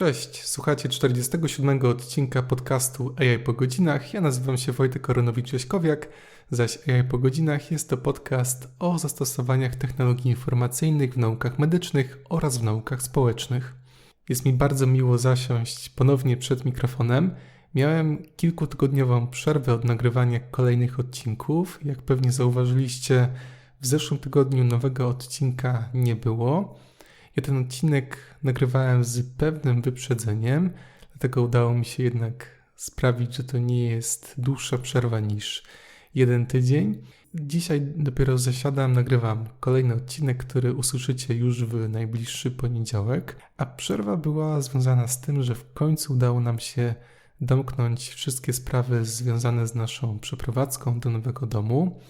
Cześć, słuchacie 47 odcinka podcastu AI po godzinach. Ja nazywam się Wojtek Koronowicz-Jaśkowiak, zaś AI po godzinach jest to podcast o zastosowaniach technologii informacyjnych w naukach medycznych oraz w naukach społecznych. Jest mi bardzo miło zasiąść ponownie przed mikrofonem. Miałem kilkutygodniową przerwę od nagrywania kolejnych odcinków. Jak pewnie zauważyliście, w zeszłym tygodniu nowego odcinka nie było. Ja ten odcinek nagrywałem z pewnym wyprzedzeniem, dlatego udało mi się jednak sprawić, że to nie jest dłuższa przerwa niż jeden tydzień. Dzisiaj dopiero zasiadam, nagrywam kolejny odcinek, który usłyszycie już w najbliższy poniedziałek, a przerwa była związana z tym, że w końcu udało nam się domknąć wszystkie sprawy związane z naszą przeprowadzką do nowego domu.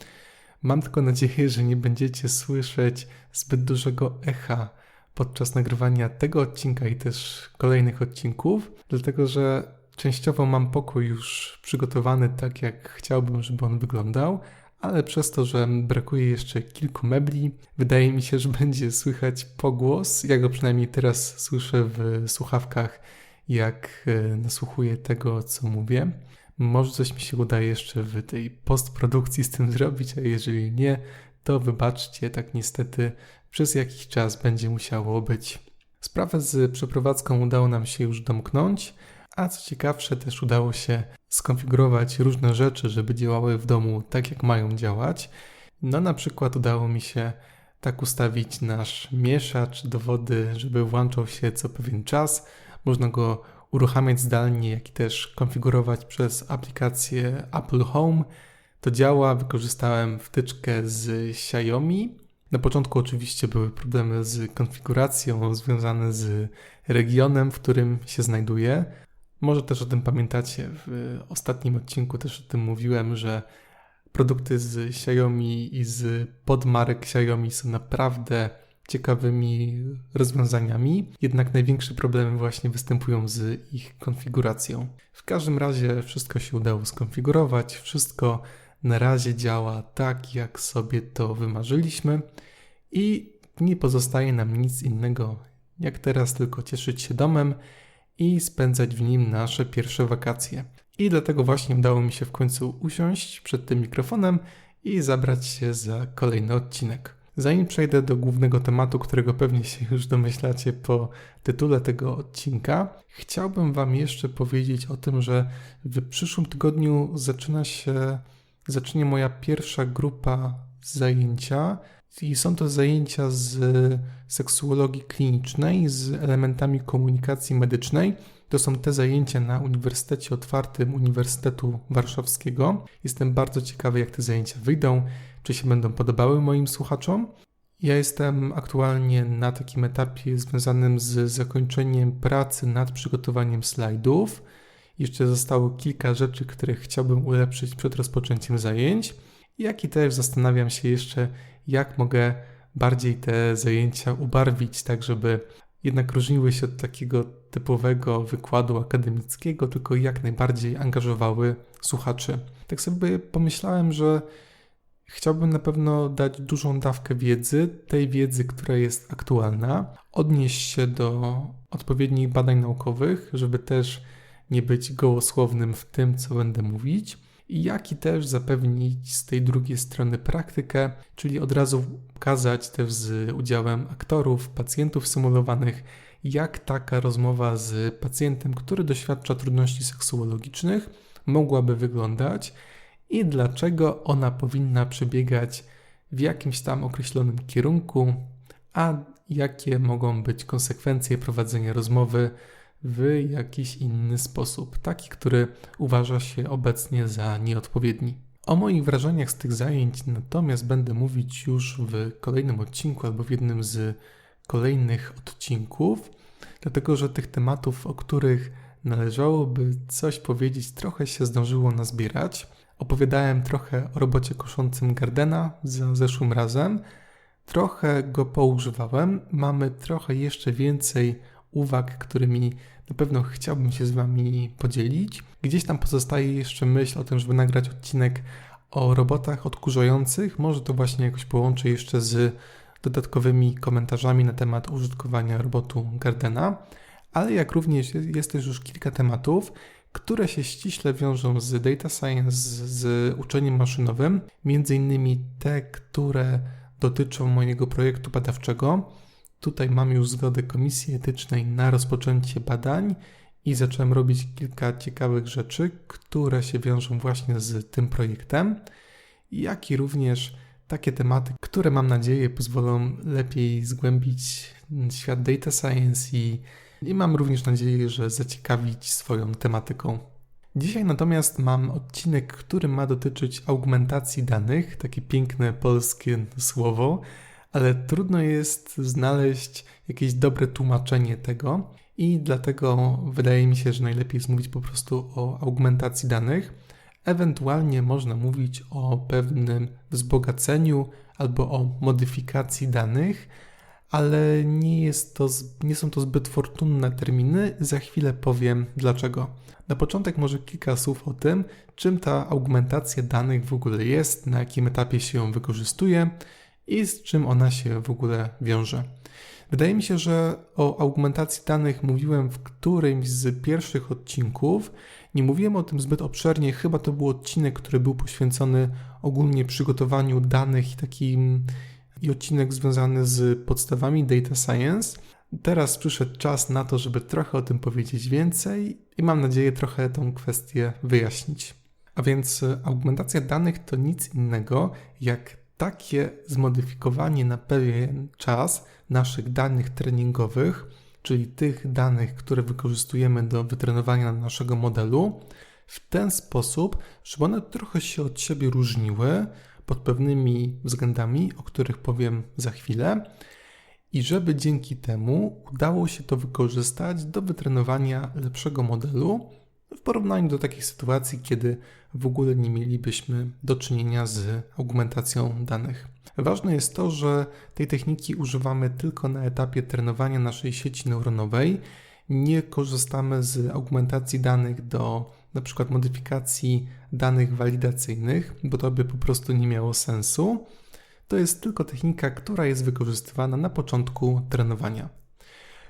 Mam tylko nadzieję, że nie będziecie słyszeć zbyt dużego echa podczas nagrywania tego odcinka i też kolejnych odcinków, dlatego że częściowo mam pokój już przygotowany tak, jak chciałbym, żeby on wyglądał, ale przez to, że brakuje jeszcze kilku mebli, wydaje mi się, że będzie słychać pogłos. Ja go przynajmniej teraz słyszę w słuchawkach, jak e, nasłuchuję tego, co mówię. Może coś mi się uda jeszcze w tej postprodukcji z tym zrobić, a jeżeli nie, to wybaczcie, tak niestety przez jakiś czas będzie musiało być. Sprawę z przeprowadzką udało nam się już domknąć, a co ciekawsze, też udało się skonfigurować różne rzeczy, żeby działały w domu tak, jak mają działać. No, na przykład udało mi się tak ustawić nasz mieszacz do wody, żeby włączał się co pewien czas. Można go uruchamiać zdalnie, jak i też konfigurować przez aplikację Apple Home. To działa, wykorzystałem wtyczkę z Xiaomi. Na początku oczywiście były problemy z konfiguracją związane z regionem, w którym się znajduje. Może też o tym pamiętacie, w ostatnim odcinku też o tym mówiłem, że produkty z Xiaomi i z podmarek Xiaomi są naprawdę ciekawymi rozwiązaniami, jednak największe problemy właśnie występują z ich konfiguracją. W każdym razie wszystko się udało skonfigurować, wszystko na razie działa tak, jak sobie to wymarzyliśmy i nie pozostaje nam nic innego, jak teraz tylko cieszyć się domem i spędzać w nim nasze pierwsze wakacje. I dlatego właśnie udało mi się w końcu usiąść przed tym mikrofonem i zabrać się za kolejny odcinek. Zanim przejdę do głównego tematu, którego pewnie się już domyślacie po tytule tego odcinka, chciałbym Wam jeszcze powiedzieć o tym, że w przyszłym tygodniu zaczyna się, zacznie moja pierwsza grupa zajęcia i są to zajęcia z seksuologii klinicznej, z elementami komunikacji medycznej. To są te zajęcia na Uniwersytecie Otwartym Uniwersytetu Warszawskiego. Jestem bardzo ciekawy, jak te zajęcia wyjdą, czy się będą podobały moim słuchaczom. Ja jestem aktualnie na takim etapie związanym z zakończeniem pracy nad przygotowaniem slajdów. Jeszcze zostało kilka rzeczy, które chciałbym ulepszyć przed rozpoczęciem zajęć, jak i też zastanawiam się jeszcze, jak mogę bardziej te zajęcia ubarwić, tak żeby jednak różniły się od takiego typowego wykładu akademickiego, tylko jak najbardziej angażowały słuchaczy. Tak sobie pomyślałem, że chciałbym na pewno dać dużą dawkę wiedzy, tej wiedzy, która jest aktualna, odnieść się do odpowiednich badań naukowych, żeby też nie być gołosłownym w tym, co będę mówić jak i też zapewnić z tej drugiej strony praktykę, czyli od razu pokazać też z udziałem aktorów, pacjentów symulowanych, jak taka rozmowa z pacjentem, który doświadcza trudności seksuologicznych, mogłaby wyglądać i dlaczego ona powinna przebiegać w jakimś tam określonym kierunku, a jakie mogą być konsekwencje prowadzenia rozmowy w jakiś inny sposób, taki, który uważa się obecnie za nieodpowiedni. O moich wrażeniach z tych zajęć natomiast będę mówić już w kolejnym odcinku albo w jednym z kolejnych odcinków, dlatego że tych tematów, o których należałoby coś powiedzieć, trochę się zdążyło nazbierać. Opowiadałem trochę o robocie koszącym Gardena za zeszłym razem, trochę go poużywałem. Mamy trochę jeszcze więcej uwag, którymi na pewno chciałbym się z Wami podzielić. Gdzieś tam pozostaje jeszcze myśl o tym, żeby nagrać odcinek o robotach odkurzających. Może to właśnie jakoś połączę jeszcze z dodatkowymi komentarzami na temat użytkowania robotu Gardena. ale jak również jest też już kilka tematów, które się ściśle wiążą z data science, z uczeniem maszynowym, między innymi te, które dotyczą mojego projektu badawczego. Tutaj mam już zgodę Komisji Etycznej na rozpoczęcie badań i zacząłem robić kilka ciekawych rzeczy, które się wiążą właśnie z tym projektem, jak i również takie tematy, które mam nadzieję pozwolą lepiej zgłębić świat data science i, i mam również nadzieję, że zaciekawić swoją tematyką. Dzisiaj natomiast mam odcinek, który ma dotyczyć augmentacji danych, takie piękne polskie słowo, ale trudno jest znaleźć jakieś dobre tłumaczenie tego i dlatego wydaje mi się, że najlepiej jest mówić po prostu o augmentacji danych. Ewentualnie można mówić o pewnym wzbogaceniu albo o modyfikacji danych, ale nie, jest to, nie są to zbyt fortunne terminy. Za chwilę powiem dlaczego. Na początek może kilka słów o tym, czym ta augmentacja danych w ogóle jest, na jakim etapie się ją wykorzystuje i z czym ona się w ogóle wiąże. Wydaje mi się, że o augmentacji danych mówiłem w którymś z pierwszych odcinków. Nie mówiłem o tym zbyt obszernie, chyba to był odcinek, który był poświęcony ogólnie przygotowaniu danych i takim i odcinek związany z podstawami data science. Teraz przyszedł czas na to, żeby trochę o tym powiedzieć więcej i mam nadzieję trochę tą kwestię wyjaśnić. A więc augmentacja danych to nic innego jak takie zmodyfikowanie na pewien czas naszych danych treningowych, czyli tych danych, które wykorzystujemy do wytrenowania naszego modelu, w ten sposób, żeby one trochę się od siebie różniły pod pewnymi względami, o których powiem za chwilę, i żeby dzięki temu udało się to wykorzystać do wytrenowania lepszego modelu w porównaniu do takich sytuacji, kiedy w ogóle nie mielibyśmy do czynienia z augmentacją danych. Ważne jest to, że tej techniki używamy tylko na etapie trenowania naszej sieci neuronowej. Nie korzystamy z augmentacji danych do na przykład modyfikacji danych walidacyjnych, bo to by po prostu nie miało sensu. To jest tylko technika, która jest wykorzystywana na początku trenowania.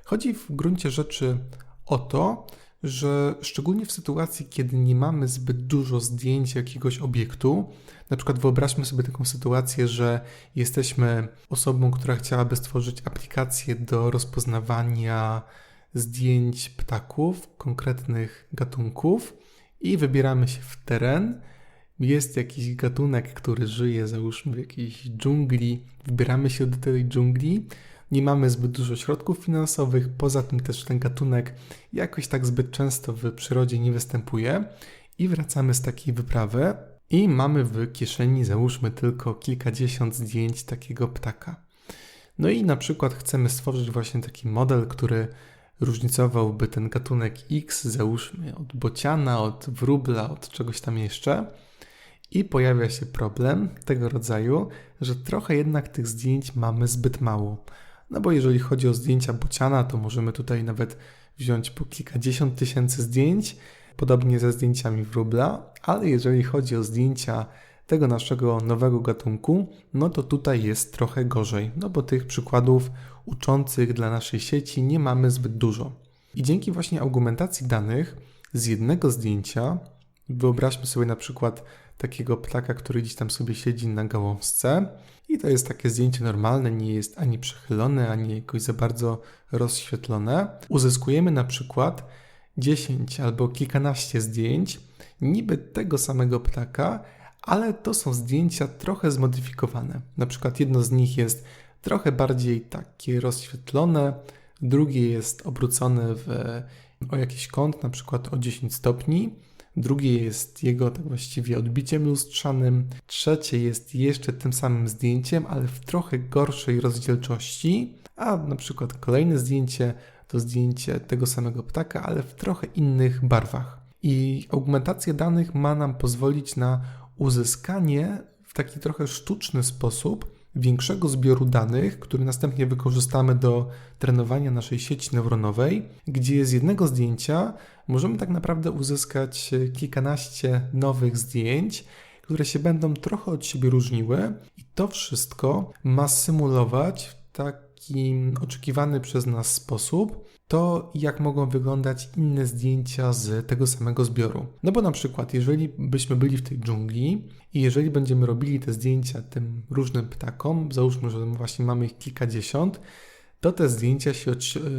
Chodzi w gruncie rzeczy o to, że szczególnie w sytuacji, kiedy nie mamy zbyt dużo zdjęć jakiegoś obiektu, na przykład wyobraźmy sobie taką sytuację, że jesteśmy osobą, która chciałaby stworzyć aplikację do rozpoznawania zdjęć ptaków, konkretnych gatunków i wybieramy się w teren. Jest jakiś gatunek, który żyje, załóżmy, w jakiejś dżungli, wybieramy się do tej dżungli nie mamy zbyt dużo środków finansowych, poza tym też ten gatunek jakoś tak zbyt często w przyrodzie nie występuje i wracamy z takiej wyprawy i mamy w kieszeni załóżmy tylko kilkadziesiąt zdjęć takiego ptaka. No i na przykład chcemy stworzyć właśnie taki model, który różnicowałby ten gatunek X, załóżmy od bociana, od wróbla, od czegoś tam jeszcze. I pojawia się problem tego rodzaju, że trochę jednak tych zdjęć mamy zbyt mało. No bo jeżeli chodzi o zdjęcia bociana, to możemy tutaj nawet wziąć po kilkadziesiąt tysięcy zdjęć, podobnie ze zdjęciami wróbla, ale jeżeli chodzi o zdjęcia tego naszego nowego gatunku, no to tutaj jest trochę gorzej, no bo tych przykładów uczących dla naszej sieci nie mamy zbyt dużo. I dzięki właśnie argumentacji danych z jednego zdjęcia, wyobraźmy sobie na przykład takiego ptaka, który gdzieś tam sobie siedzi na gałązce. I to jest takie zdjęcie normalne, nie jest ani przechylone, ani jakoś za bardzo rozświetlone. Uzyskujemy na przykład 10 albo kilkanaście zdjęć, niby tego samego ptaka, ale to są zdjęcia trochę zmodyfikowane. Na przykład jedno z nich jest trochę bardziej takie rozświetlone, drugie jest obrócone w, o jakiś kąt, na przykład o 10 stopni drugie jest jego tak właściwie odbiciem lustrzanym, trzecie jest jeszcze tym samym zdjęciem, ale w trochę gorszej rozdzielczości, a na przykład kolejne zdjęcie to zdjęcie tego samego ptaka, ale w trochę innych barwach. I augmentacja danych ma nam pozwolić na uzyskanie w taki trochę sztuczny sposób większego zbioru danych, który następnie wykorzystamy do trenowania naszej sieci neuronowej, gdzie z jednego zdjęcia możemy tak naprawdę uzyskać kilkanaście nowych zdjęć, które się będą trochę od siebie różniły, i to wszystko ma symulować w taki oczekiwany przez nas sposób to jak mogą wyglądać inne zdjęcia z tego samego zbioru. No bo na przykład, jeżeli byśmy byli w tej dżungli i jeżeli będziemy robili te zdjęcia tym różnym ptakom, załóżmy, że właśnie mamy ich kilkadziesiąt, to te zdjęcia się,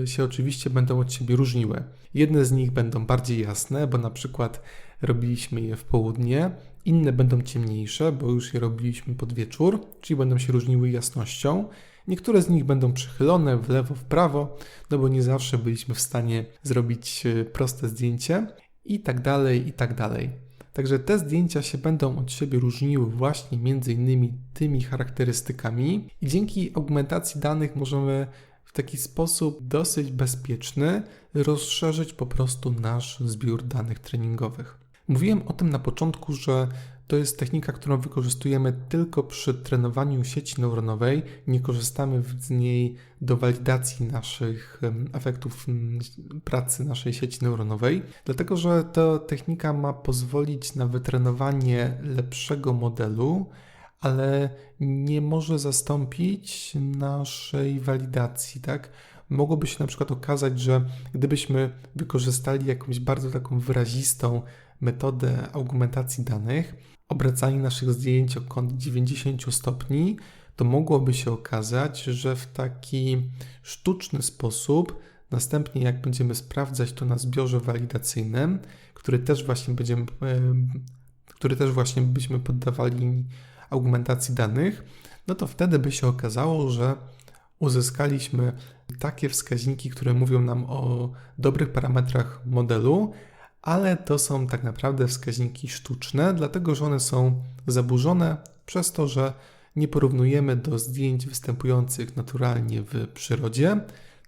się oczywiście będą od siebie różniły. Jedne z nich będą bardziej jasne, bo na przykład robiliśmy je w południe, inne będą ciemniejsze, bo już je robiliśmy pod wieczór, czyli będą się różniły jasnością. Niektóre z nich będą przychylone w lewo, w prawo, no bo nie zawsze byliśmy w stanie zrobić e, proste zdjęcie i tak dalej, i tak dalej. Także te zdjęcia się będą od siebie różniły właśnie między innymi tymi charakterystykami i dzięki augmentacji danych możemy w taki sposób dosyć bezpieczny rozszerzyć po prostu nasz zbiór danych treningowych. Mówiłem o tym na początku, że to jest technika, którą wykorzystujemy tylko przy trenowaniu sieci neuronowej. Nie korzystamy z niej do walidacji naszych efektów pracy naszej sieci neuronowej, dlatego że ta technika ma pozwolić na wytrenowanie lepszego modelu, ale nie może zastąpić naszej walidacji, tak? Mogłoby się na przykład okazać, że gdybyśmy wykorzystali jakąś bardzo taką wyrazistą metodę augmentacji danych, obracanie naszych zdjęć o kąt 90 stopni, to mogłoby się okazać, że w taki sztuczny sposób, następnie jak będziemy sprawdzać to na zbiorze walidacyjnym, który też właśnie będziemy, który też właśnie byśmy poddawali augmentacji danych, no to wtedy by się okazało, że uzyskaliśmy takie wskaźniki, które mówią nam o dobrych parametrach modelu, ale to są tak naprawdę wskaźniki sztuczne, dlatego że one są zaburzone przez to, że nie porównujemy do zdjęć występujących naturalnie w przyrodzie,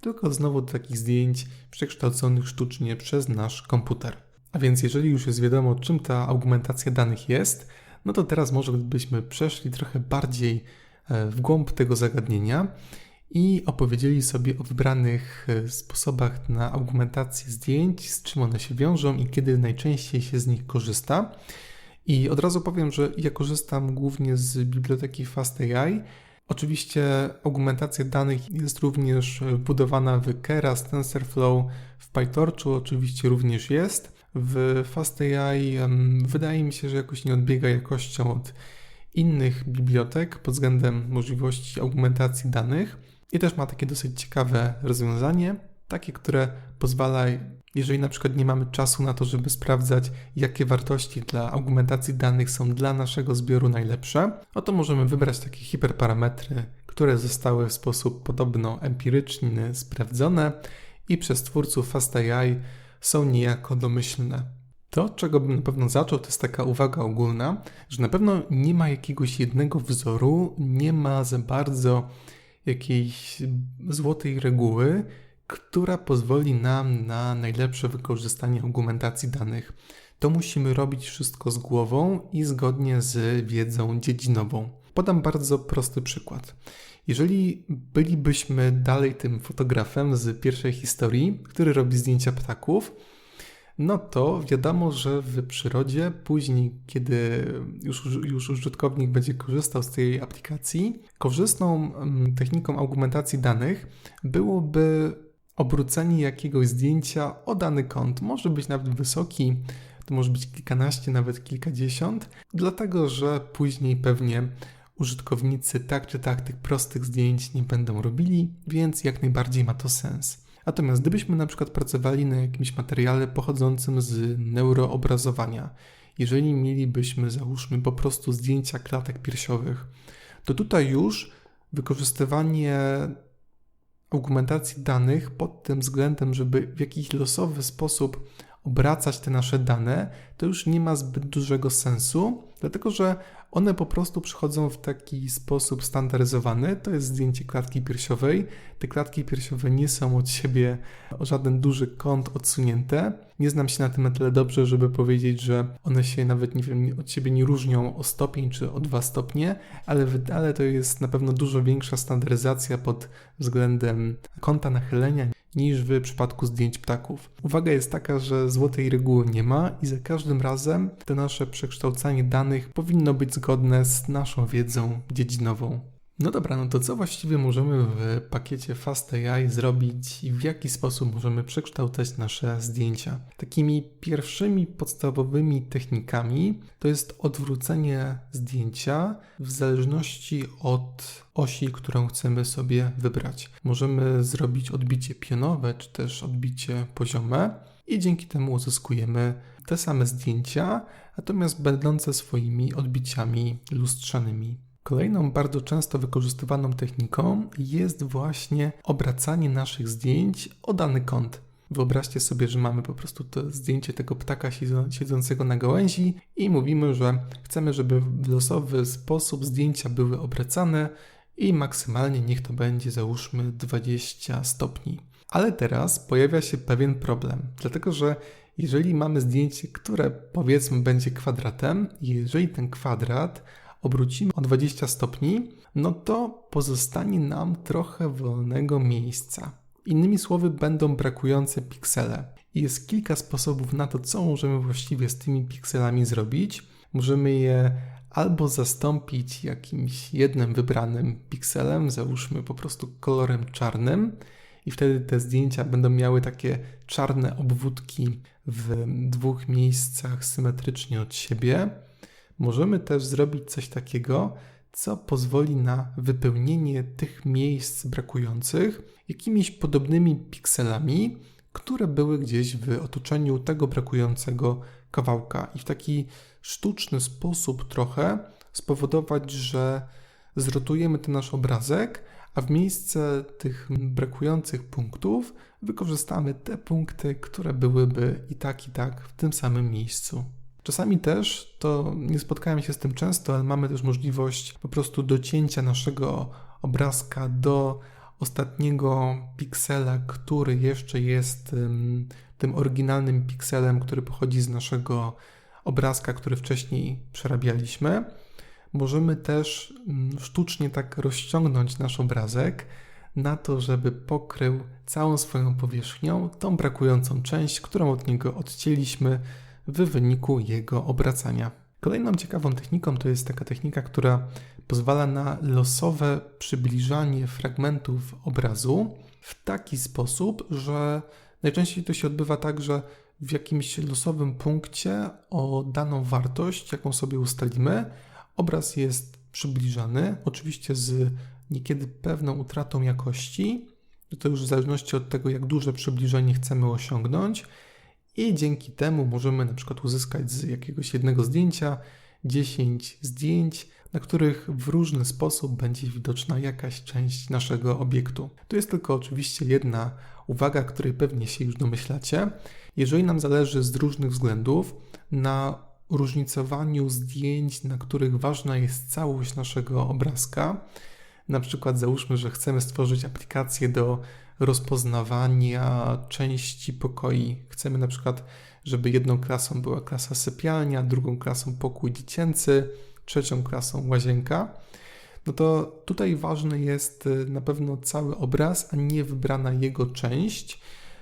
tylko znowu do takich zdjęć przekształconych sztucznie przez nasz komputer. A więc jeżeli już jest wiadomo, czym ta augmentacja danych jest, no to teraz może byśmy przeszli trochę bardziej e, w głąb tego zagadnienia i opowiedzieli sobie o wybranych e, sposobach na augmentację zdjęć, z czym one się wiążą i kiedy najczęściej się z nich korzysta. I od razu powiem, że ja korzystam głównie z biblioteki FastAI. Oczywiście augmentacja danych jest również budowana w Keras, TensorFlow, w PyTorchu oczywiście również jest. W FastAI wydaje mi się, że jakoś nie odbiega jakością od innych bibliotek pod względem możliwości augmentacji danych. I też ma takie dosyć ciekawe rozwiązanie, takie, które pozwala, jeżeli na przykład nie mamy czasu na to, żeby sprawdzać, jakie wartości dla augmentacji danych są dla naszego zbioru najlepsze, oto możemy wybrać takie hiperparametry, które zostały w sposób podobno empiryczny sprawdzone i przez twórców FastAI są niejako domyślne. To, czego bym na pewno zaczął, to jest taka uwaga ogólna, że na pewno nie ma jakiegoś jednego wzoru, nie ma za bardzo jakiejś złotej reguły, która pozwoli nam na najlepsze wykorzystanie argumentacji danych. To musimy robić wszystko z głową i zgodnie z wiedzą dziedzinową. Podam bardzo prosty przykład. Jeżeli bylibyśmy dalej tym fotografem z pierwszej historii, który robi zdjęcia ptaków, no to wiadomo, że w przyrodzie później, kiedy już, już użytkownik będzie korzystał z tej aplikacji, korzystną mm, techniką augmentacji danych byłoby obrócenie jakiegoś zdjęcia o dany kąt. Może być nawet wysoki, to może być kilkanaście, nawet kilkadziesiąt, dlatego że później pewnie użytkownicy tak czy tak tych prostych zdjęć nie będą robili, więc jak najbardziej ma to sens. Natomiast gdybyśmy na przykład pracowali na jakimś materiale pochodzącym z neuroobrazowania, jeżeli mielibyśmy, załóżmy, po prostu zdjęcia klatek piersiowych, to tutaj już wykorzystywanie augmentacji danych pod tym względem, żeby w jakiś losowy sposób obracać te nasze dane, to już nie ma zbyt dużego sensu, dlatego że one po prostu przychodzą w taki sposób standaryzowany. To jest zdjęcie klatki piersiowej. Te klatki piersiowe nie są od siebie o żaden duży kąt odsunięte. Nie znam się na tym na tyle dobrze, żeby powiedzieć, że one się nawet nie wiem, od siebie nie różnią o stopień czy o dwa stopnie, ale, ale to jest na pewno dużo większa standaryzacja pod względem kąta nachylenia niż w przypadku zdjęć ptaków. Uwaga jest taka, że złotej reguły nie ma i za każdym razem to nasze przekształcanie danych powinno być zgodne z naszą wiedzą dziedzinową. No dobra, no to co właściwie możemy w pakiecie Fast AI zrobić i w jaki sposób możemy przekształcać nasze zdjęcia? Takimi pierwszymi podstawowymi technikami to jest odwrócenie zdjęcia w zależności od osi, którą chcemy sobie wybrać. Możemy zrobić odbicie pionowe czy też odbicie poziome i dzięki temu uzyskujemy te same zdjęcia, natomiast będące swoimi odbiciami lustrzanymi. Kolejną bardzo często wykorzystywaną techniką jest właśnie obracanie naszych zdjęć o dany kąt. Wyobraźcie sobie, że mamy po prostu to zdjęcie tego ptaka siedzącego na gałęzi i mówimy, że chcemy, żeby w losowy sposób zdjęcia były obracane i maksymalnie niech to będzie załóżmy 20 stopni. Ale teraz pojawia się pewien problem, dlatego że jeżeli mamy zdjęcie, które powiedzmy będzie kwadratem, jeżeli ten kwadrat obrócimy o 20 stopni, no to pozostanie nam trochę wolnego miejsca. Innymi słowy, będą brakujące piksele. Jest kilka sposobów na to, co możemy właściwie z tymi pikselami zrobić. Możemy je albo zastąpić jakimś jednym wybranym pikselem, załóżmy po prostu kolorem czarnym, i wtedy te zdjęcia będą miały takie czarne obwódki w dwóch miejscach symetrycznie od siebie. Możemy też zrobić coś takiego, co pozwoli na wypełnienie tych miejsc brakujących jakimiś podobnymi pikselami, które były gdzieś w otoczeniu tego brakującego kawałka i w taki sztuczny sposób trochę spowodować, że zrotujemy ten nasz obrazek, a w miejsce tych brakujących punktów wykorzystamy te punkty, które byłyby i tak, i tak w tym samym miejscu. Czasami też, to nie spotkałem się z tym często, ale mamy też możliwość po prostu docięcia naszego obrazka do ostatniego piksela, który jeszcze jest tym oryginalnym pikselem, który pochodzi z naszego obrazka, który wcześniej przerabialiśmy. Możemy też um, sztucznie tak rozciągnąć nasz obrazek na to, żeby pokrył całą swoją powierzchnią tą brakującą część, którą od niego odcięliśmy w wyniku jego obracania. Kolejną ciekawą techniką to jest taka technika, która pozwala na losowe przybliżanie fragmentów obrazu w taki sposób, że najczęściej to się odbywa tak, że w jakimś losowym punkcie o daną wartość, jaką sobie ustalimy, obraz jest przybliżany, oczywiście z niekiedy pewną utratą jakości. To już w zależności od tego, jak duże przybliżenie chcemy osiągnąć i dzięki temu możemy na przykład uzyskać z jakiegoś jednego zdjęcia 10 zdjęć, na których w różny sposób będzie widoczna jakaś część naszego obiektu. To jest tylko oczywiście jedna uwaga, której pewnie się już domyślacie. Jeżeli nam zależy z różnych względów na różnicowaniu zdjęć, na których ważna jest całość naszego obrazka, na przykład załóżmy, że chcemy stworzyć aplikację do rozpoznawania części pokoi. Chcemy na przykład, żeby jedną klasą była klasa sypialnia, drugą klasą pokój dziecięcy, trzecią klasą łazienka. No to tutaj ważny jest y, na pewno cały obraz, a nie wybrana jego część.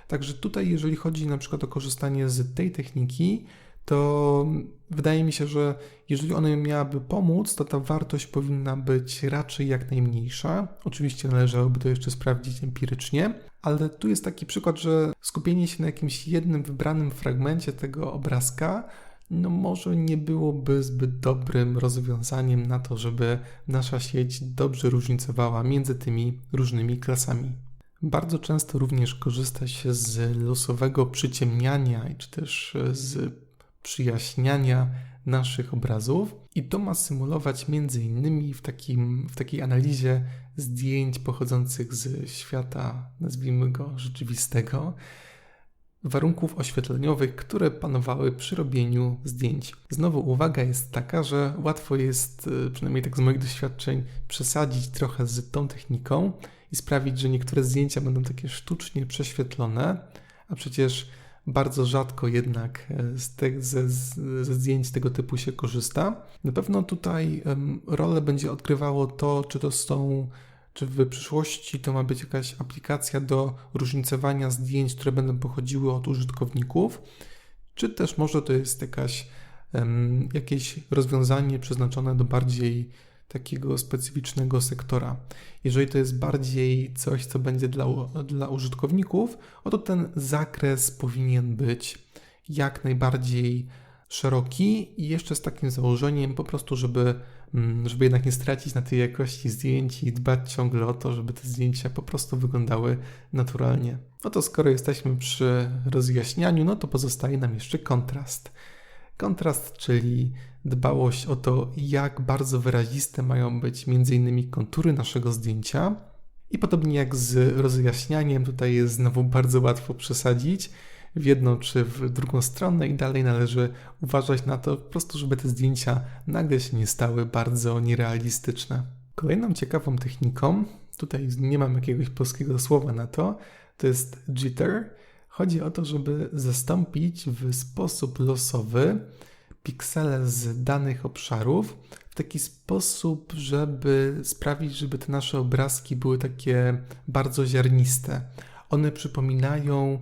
Także tutaj, jeżeli chodzi na przykład o korzystanie z tej techniki, to wydaje mi się, że jeżeli ona miałaby pomóc, to ta wartość powinna być raczej jak najmniejsza. Oczywiście należałoby to jeszcze sprawdzić empirycznie, ale tu jest taki przykład, że skupienie się na jakimś jednym wybranym fragmencie tego obrazka no może nie byłoby zbyt dobrym rozwiązaniem na to, żeby nasza sieć dobrze różnicowała między tymi różnymi klasami. Bardzo często również korzysta się z losowego przyciemniania, czy też z przyjaśniania naszych obrazów i to ma symulować między innymi w, takim, w takiej analizie zdjęć pochodzących z świata, nazwijmy go rzeczywistego, warunków oświetleniowych, które panowały przy robieniu zdjęć. Znowu uwaga jest taka, że łatwo jest, y, przynajmniej tak z moich doświadczeń, przesadzić trochę z tą techniką i sprawić, że niektóre zdjęcia będą takie sztucznie prześwietlone, a przecież bardzo rzadko jednak e, z te, ze, ze, zdjęć tego typu się korzysta. Na pewno tutaj rolę będzie odgrywało to, czy to są, czy w przyszłości to ma być jakaś aplikacja do różnicowania zdjęć, które będą pochodziły od użytkowników, czy też może to jest jakaś, jakieś rozwiązanie przeznaczone do bardziej takiego specyficznego sektora. Jeżeli to jest bardziej coś, co będzie dla, dla użytkowników, oto ten zakres powinien być jak najbardziej szeroki i jeszcze z takim założeniem po prostu, żeby, mm, żeby jednak nie stracić na tej jakości zdjęć i dbać ciągle o to, żeby te zdjęcia po prostu wyglądały naturalnie. No to skoro jesteśmy przy rozjaśnianiu, no to pozostaje nam jeszcze kontrast. Kontrast, czyli dbałość o to, jak bardzo wyraziste mają być m.in. kontury naszego zdjęcia. I podobnie jak z rozjaśnianiem, tutaj jest znowu bardzo łatwo przesadzić w jedną czy w drugą stronę i dalej należy uważać na to po prostu, żeby te zdjęcia nagle się nie stały bardzo nierealistyczne. Kolejną ciekawą techniką, tutaj nie mam jakiegoś polskiego słowa na to, to jest jitter. Chodzi o to, żeby zastąpić w sposób losowy piksele z danych obszarów w taki sposób, żeby sprawić, żeby te nasze obrazki były takie bardzo ziarniste. One przypominają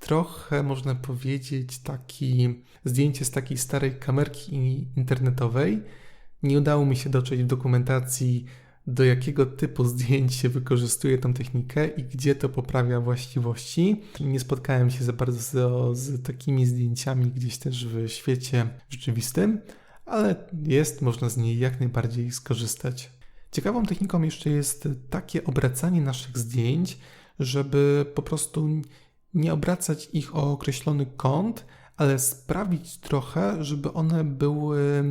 trochę, można powiedzieć, taki zdjęcie z takiej starej kamerki internetowej. Nie udało mi się dotrzeć w dokumentacji, do jakiego typu zdjęć się wykorzystuje tą technikę i gdzie to poprawia właściwości. Nie spotkałem się za bardzo z takimi zdjęciami gdzieś też w świecie rzeczywistym, ale jest, można z niej jak najbardziej skorzystać. Ciekawą techniką jeszcze jest takie obracanie naszych zdjęć, żeby po prostu nie obracać ich o określony kąt, ale sprawić trochę, żeby one były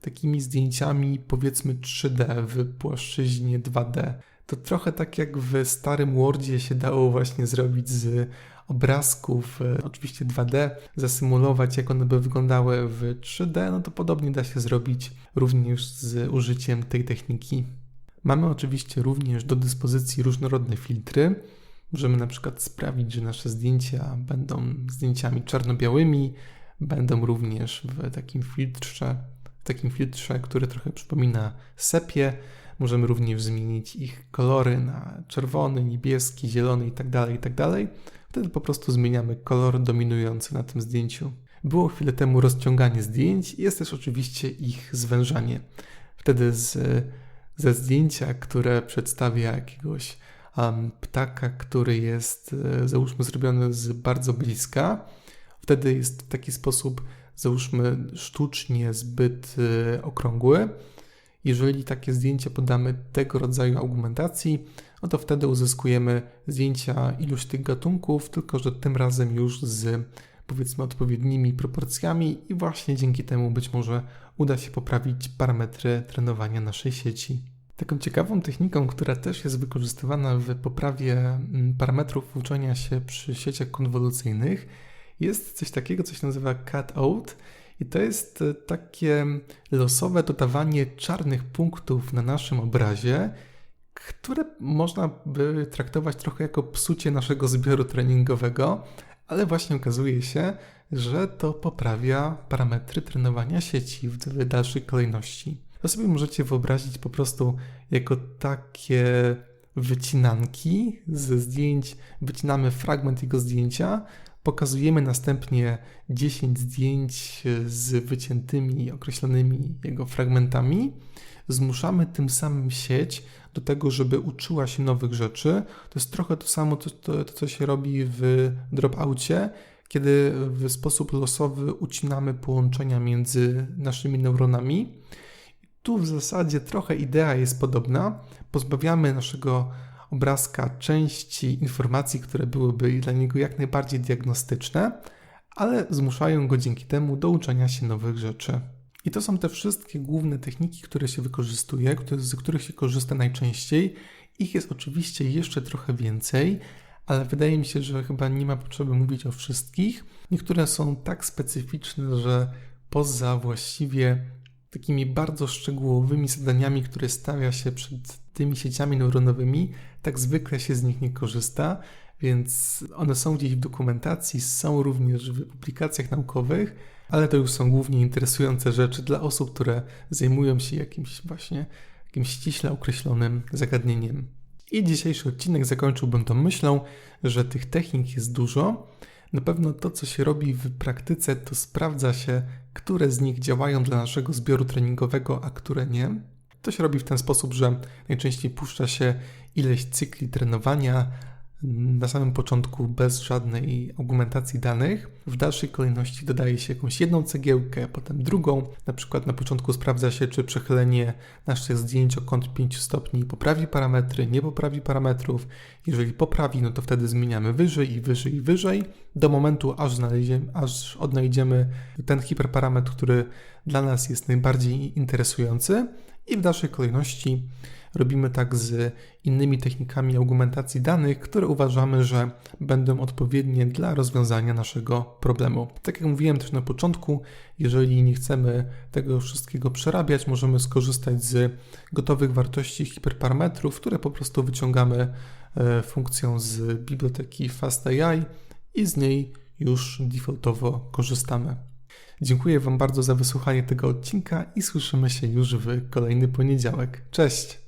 takimi zdjęciami powiedzmy 3D w płaszczyźnie 2D. To trochę tak jak w starym Wordzie się dało właśnie zrobić z obrazków, e, oczywiście 2D, zasymulować jak one by wyglądały w 3D, no to podobnie da się zrobić również z użyciem tej techniki. Mamy oczywiście również do dyspozycji różnorodne filtry. Możemy na przykład sprawić, że nasze zdjęcia będą zdjęciami czarno-białymi, będą również w takim filtrze, w takim filtrze, który trochę przypomina sepie. Możemy również zmienić ich kolory na czerwony, niebieski, zielony itd., tak itd. Tak Wtedy po prostu zmieniamy kolor dominujący na tym zdjęciu. Było chwilę temu rozciąganie zdjęć, jest też oczywiście ich zwężanie. Wtedy z, ze zdjęcia, które przedstawia jakiegoś ptaka, który jest e, załóżmy zrobiony z bardzo bliska, wtedy jest w taki sposób załóżmy sztucznie zbyt e, okrągły. Jeżeli takie zdjęcie podamy tego rodzaju argumentacji, no to wtedy uzyskujemy zdjęcia iluś tych gatunków, tylko że tym razem już z powiedzmy odpowiednimi proporcjami i właśnie dzięki temu być może uda się poprawić parametry trenowania naszej sieci. Taką ciekawą techniką, która też jest wykorzystywana w poprawie mm, parametrów uczenia się przy sieciach konwolucyjnych, jest coś takiego, co się nazywa cut-out. I to jest e, takie losowe dodawanie czarnych punktów na naszym obrazie, które można by traktować trochę jako psucie naszego zbioru treningowego, ale właśnie okazuje się, że to poprawia parametry trenowania sieci w dalszej kolejności. To sobie możecie wyobrazić po prostu jako takie wycinanki ze zdjęć, wycinamy fragment jego zdjęcia, pokazujemy następnie 10 zdjęć z wyciętymi, określonymi jego fragmentami, zmuszamy tym samym sieć do tego, żeby uczyła się nowych rzeczy. To jest trochę to samo, to, to, to co się robi w dropoutie, kiedy w sposób losowy ucinamy połączenia między naszymi neuronami tu w zasadzie trochę idea jest podobna. Pozbawiamy naszego obrazka części informacji, które byłyby dla niego jak najbardziej diagnostyczne, ale zmuszają go dzięki temu do uczenia się nowych rzeczy. I to są te wszystkie główne techniki, które się wykorzystuje, z których się korzysta najczęściej. Ich jest oczywiście jeszcze trochę więcej, ale wydaje mi się, że chyba nie ma potrzeby mówić o wszystkich. Niektóre są tak specyficzne, że poza właściwie takimi bardzo szczegółowymi zadaniami, które stawia się przed tymi sieciami neuronowymi, tak zwykle się z nich nie korzysta, więc one są gdzieś w dokumentacji, są również w publikacjach naukowych, ale to już są głównie interesujące rzeczy dla osób, które zajmują się jakimś właśnie jakimś ściśle określonym zagadnieniem. I dzisiejszy odcinek zakończyłbym tą myślą, że tych technik jest dużo, na pewno to, co się robi w praktyce, to sprawdza się, które z nich działają dla naszego zbioru treningowego, a które nie. To się robi w ten sposób, że najczęściej puszcza się ileś cykli trenowania, na samym początku bez żadnej argumentacji danych. W dalszej kolejności dodaje się jakąś jedną cegiełkę, potem drugą. Na przykład na początku sprawdza się, czy przechylenie naszych zdjęć o kąt 5 stopni poprawi parametry, nie poprawi parametrów. Jeżeli poprawi, no to wtedy zmieniamy wyżej i wyżej i wyżej, do momentu, aż, aż odnajdziemy ten hiperparametr, który dla nas jest najbardziej interesujący. I w dalszej kolejności Robimy tak z innymi technikami argumentacji danych, które uważamy, że będą odpowiednie dla rozwiązania naszego problemu. Tak jak mówiłem też na początku, jeżeli nie chcemy tego wszystkiego przerabiać, możemy skorzystać z gotowych wartości hiperparametrów, które po prostu wyciągamy e, funkcją z biblioteki FastAI i z niej już defaultowo korzystamy. Dziękuję Wam bardzo za wysłuchanie tego odcinka i słyszymy się już w kolejny poniedziałek. Cześć!